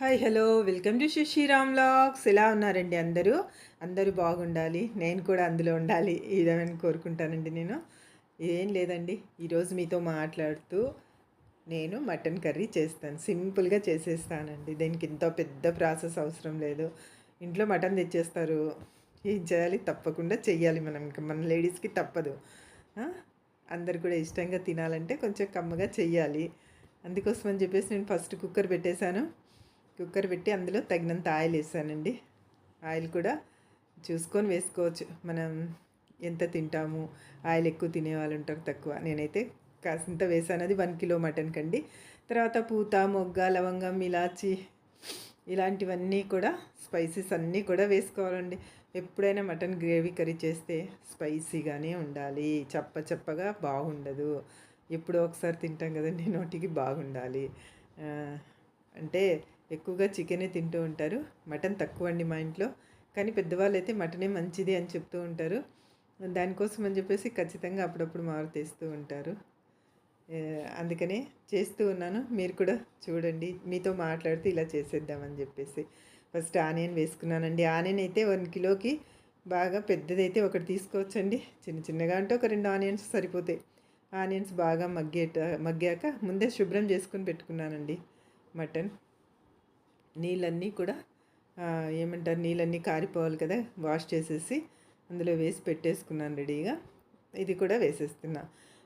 Hi hello welcome to Sasiram lakhs ఎలా ఉన్నారండి అందరూ? అందరూ బాగుండాలి. నేను కూడా అందులో ఉండాలి. ఇదేమని కోరుకుంటానండి నేను. ఏం లేదండి. ఈరోజు మీతో మాట్లాడుతూ నేను మటన్ కర్రీ చేస్తాను. సింపుల్గా చేసేస్తానండి. దీనికి ఇంత పెద్ద ప్రాసెస్ అవసరం లేదు. ఇంట్లో మటన్ తెచ్చేస్తారు. ఏం చేయాలి? తప్పకుండా చెయ్యాలి మనం. ఇంకా మన లేడీస్కి తప్పదు. అందరు కూడా ఇష్టంగా తినాలంటే కొంచెం కమ్మగా చెయ్యాలి. అందుకోసం అని చెప్పేసి నేను ఫస్ట్ కుక్కర్ పెట్టేశాను. కుక్కర్ పెట్టి అందులో తగినంత ఆయిల్ వేసానండి. ఆయిల్ కూడా చూసుకొని వేసుకోవచ్చు. మనం ఎంత తింటాము ఆయిల్ ఎక్కువ తినే వాళ్ళు ఉంటారు తక్కువ. నేనైతే కాసింత వేసాను. అది వన్ కిలో మటన్ కండి. తర్వాత పూత మొగ్గ లవంగం ఇలాచి ఇలాంటివన్నీ కూడా స్పైసెస్ అన్నీ కూడా వేసుకోవాలండి. ఎప్పుడైనా మటన్ గ్రేవీ కర్రీ చేస్తే స్పైసీగానే ఉండాలి. చప్ప చప్పగా బాగుండదు. ఎప్పుడో ఒకసారి తింటాం కదండి నోటికి బాగుండాలి. అంటే ఎక్కువగా చికెనే తింటూ ఉంటారు. మటన్ తక్కువ అండి మా ఇంట్లో. కానీ పెద్దవాళ్ళు అయితే మటనే మంచిది అని చెప్తూ ఉంటారు. దానికోసం అని చెప్పేసి ఖచ్చితంగా అప్పుడప్పుడు మారు తీస్తూ ఉంటారు. అందుకనే చేస్తూ ఉన్నాను. మీరు కూడా చూడండి. మీతో మాట్లాడుతూ ఇలా చేసేద్దామని చెప్పేసి. ఫస్ట్ ఆనియన్ వేసుకున్నానండి. ఆనియన్ అయితే వన్ కిలోకి బాగా పెద్దదైతే ఒకటి తీసుకోవచ్చండి. చిన్న చిన్నగా అంటే ఒక రెండు ఆనియన్స్ సరిపోతాయి. ఆనియన్స్ బాగా మగ్గేట మగ్గాక ముందే శుభ్రం చేసుకుని పెట్టుకున్నానండి మటన్. నీళ్ళన్నీ కూడా ఏమంటారు నీళ్ళన్నీ కారిపోవాలి కదా వాష్ చేసేసి అందులో వేసి పెట్టేసుకున్నాను రెడీగా. ఇది కూడా వేసేస్తున్నా.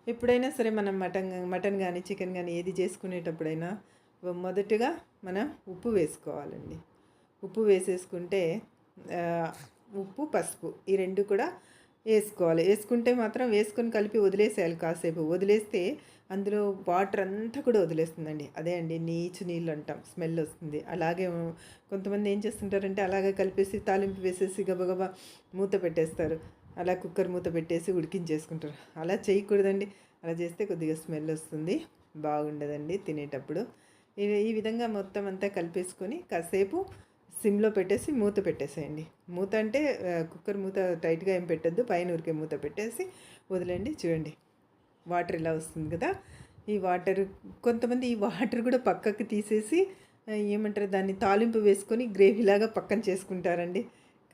ఎప్పుడైనా సరే మనం మటన్ మటన్ కానీ చికెన్ కానీ ఏది చేసుకునేటప్పుడైనా మొదటగా మనం ఉప్పు వేసుకోవాలండి. ఉప్పు వేసేసుకుంటే ఉప్పు పసుపు ఈ రెండు కూడా వేసుకోవాలి. వేసుకుంటే మాత్రం వేసుకొని కలిపి వదిలేసేయాలి కాసేపు. వదిలేస్తే అందులో వాటర్ అంతా కూడా వదిలేస్తుందండి. అదే అండి నీచు నీళ్ళు అంటాం స్మెల్ వస్తుంది. అలాగే కొంతమంది ఏం చేస్తుంటారంటే అలాగే కలిపేసి తాలింపు వేసేసి గబగబా మూత పెట్టేస్తారు. అలా కుక్కర్ మూత పెట్టేసి ఉడికించేసుకుంటారు. అలా చేయకూడదండి. అలా చేస్తే కొద్దిగా స్మెల్ వస్తుంది బాగుండదండి తినేటప్పుడు. ఈ విధంగా మొత్తం అంతా కలిపేసుకొని కాసేపు సిమ్లో పెట్టేసి మూత పెట్టేసేయండి. మూత అంటే కుక్కర్ మూత టైట్గా ఏం పెట్టద్దు పైన ఉరికే మూత పెట్టేసి వదిలేండి చూడండి వాటర్ ఇలా వస్తుంది కదా. ఈ వాటర్ కొంతమంది ఈ వాటర్ కూడా పక్కకి తీసేసి ఏమంటారు దాన్ని తాలింపు వేసుకొని గ్రేవీలాగా పక్కన చేసుకుంటారండి.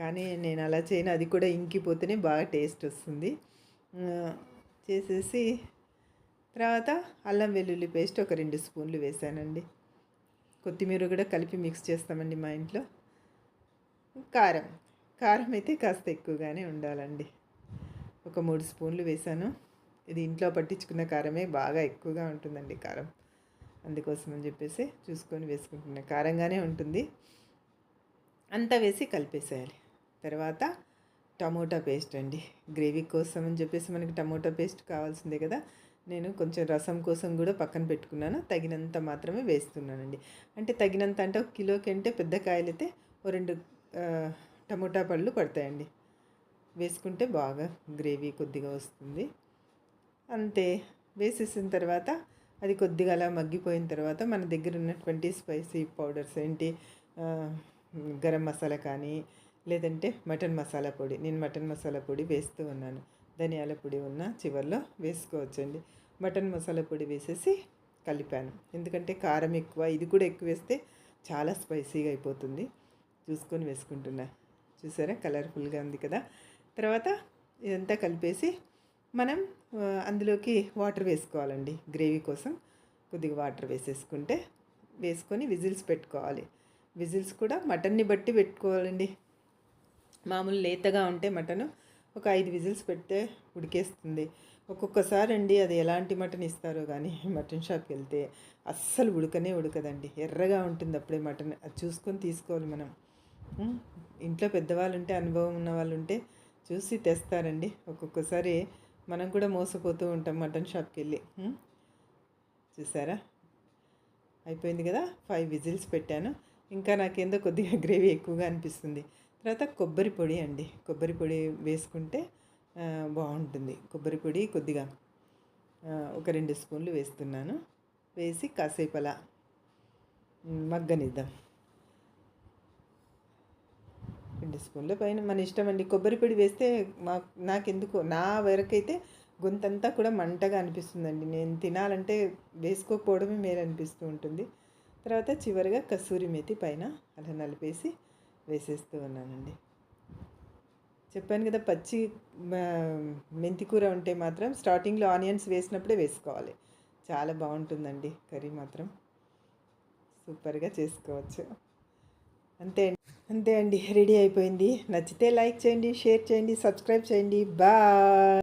కానీ నేను అలా చేయను అది కూడా ఇంకిపోతేనే బాగా టేస్ట్ వస్తుంది. చేసేసి తర్వాత అల్లం వెల్లుల్లి పేస్ట్ ఒక రెండు స్పూన్లు వేసానండి. కొత్తిమీర కూడా కలిపి మిక్స్ చేస్తామండి మా ఇంట్లో. కారం. కారం అయితే కాస్త ఎక్కువగానే ఉండాలండి. ఒక మూడు స్పూన్లు వేసాను ఇది ఇంట్లో పట్టించుకున్న కారమే బాగా ఎక్కువగా ఉంటుందండి కారం. అందుకోసం అని చెప్పేసి చూసుకొని వేసుకుంటున్నా. కారంగానే ఉంటుంది. అంతా వేసి కలిపేసేయాలి. తర్వాత టమోటా పేస్ట్ అండి. గ్రేవీ కోసం అని చెప్పేసి మనకి టమోటా పేస్ట్ కావాల్సిందే కదా. నేను కొంచెం రసం కోసం కూడా పక్కన పెట్టుకున్నాను. తగినంత మాత్రమే వేస్తున్నానండి. అంటే తగినంత అంటే ఒక కిలోకి అంటే పెద్ద కాయలు అయితే ఓ రెండు టమోటా పళ్ళు పడతాయండి. వేసుకుంటే బాగా గ్రేవీ కొద్దిగా వస్తుంది. అంతే. వేసేసిన తర్వాత అది కొద్దిగా అలా మగ్గిపోయిన తర్వాత మన దగ్గర ఉన్నటువంటి స్పైసీ పౌడర్స్ ఏంటి? గరం మసాలా కానీ లేదంటే మటన్ మసాలా పొడి. నేను మటన్ మసాలా పొడి వేస్తూ ఉన్నాను. ధనియాల పొడి ఉన్న చివర్లో వేసుకోవచ్చండి. మటన్ మసాలా పొడి వేసేసి కలిపాను. ఎందుకంటే కారం ఎక్కువ ఇది కూడా ఎక్కువ వేస్తే చాలా స్పైసీగా అయిపోతుంది. చూసుకొని వేసుకుంటున్నా. చూసారా? కలర్ఫుల్గా ఉంది కదా? తర్వాత ఇదంతా కలిపేసి మనం అందులోకి వాటర్ వేసుకోవాలండి. గ్రేవీ కోసం కొద్దిగా వాటర్ వేసేసుకుంటే వేసుకొని విజిల్స్ పెట్టుకోవాలి. విజిల్స్ కూడా మటన్ని బట్టి పెట్టుకోవాలండి. మామూలు లేతగా ఉంటే మటను ఒక ఐదు విజిల్స్ పెడితే ఉడికేస్తుంది. ఒక్కొక్కసారి అండి అది ఎలాంటి మటన్ ఇస్తారో కానీ మటన్ షాప్కి వెళ్తే అస్సలు ఉడకనే ఉడకదండి. ఎర్రగా ఉంటుంది అప్పుడే మటన్. అది చూసుకొని తీసుకోవాలి మనం. ఇంట్లో పెద్దవాళ్ళు ఉంటే అనుభవం ఉన్న వాళ్ళు ఉంటే చూసి తెస్తారండి. ఒక్కొక్కసారి మనం కూడా మోసపోతూ ఉంటాం మటన్ షాప్కి వెళ్ళి చూసారా? అయిపోయింది కదా? ఫైవ్ విజిల్స్ పెట్టాను. ఇంకా నాకేందో కొద్దిగా గ్రేవీ ఎక్కువగా అనిపిస్తుంది. తర్వాత కొబ్బరి పొడి అండి. కొబ్బరి పొడి వేసుకుంటే బాగుంటుంది. కొబ్బరి పొడి కొద్దిగా ఒక రెండు స్పూన్లు వేస్తున్నాను. వేసి కాసేపు అలా మగ్గనిద్దాం. రెండు స్పూన్ల పైన మన ఇష్టం అండి. కొబ్బరి పొడి వేస్తే మా నాకెందుకు నా వరకైతే గొంతంతా కూడా మంటగా అనిపిస్తుందండి. నేను తినాలంటే వేసుకోకపోవడమే మేలు అనిపిస్తూ ఉంటుంది. తర్వాత చివరిగా కసూరి మెతి పైన అలా నలిపేసి వేసేస్తూ ఉన్నానండి. చెప్పాను కదా పచ్చి మెంతికూర మెంతి కూర ఉంటే మాత్రం స్టార్టింగ్లో ఆనియన్స్ వేసినప్పుడే వేసుకోవాలి. చాలా బాగుంటుందండి కర్రీ మాత్రం. సూపర్గా చేసుకోవచ్చు. అంతే అంతే అండి రెడీ అయిపోయింది. నచ్చితే లైక్ చేయండి షేర్ చేయండి సబ్స్క్రైబ్ చేయండి. బాయ్.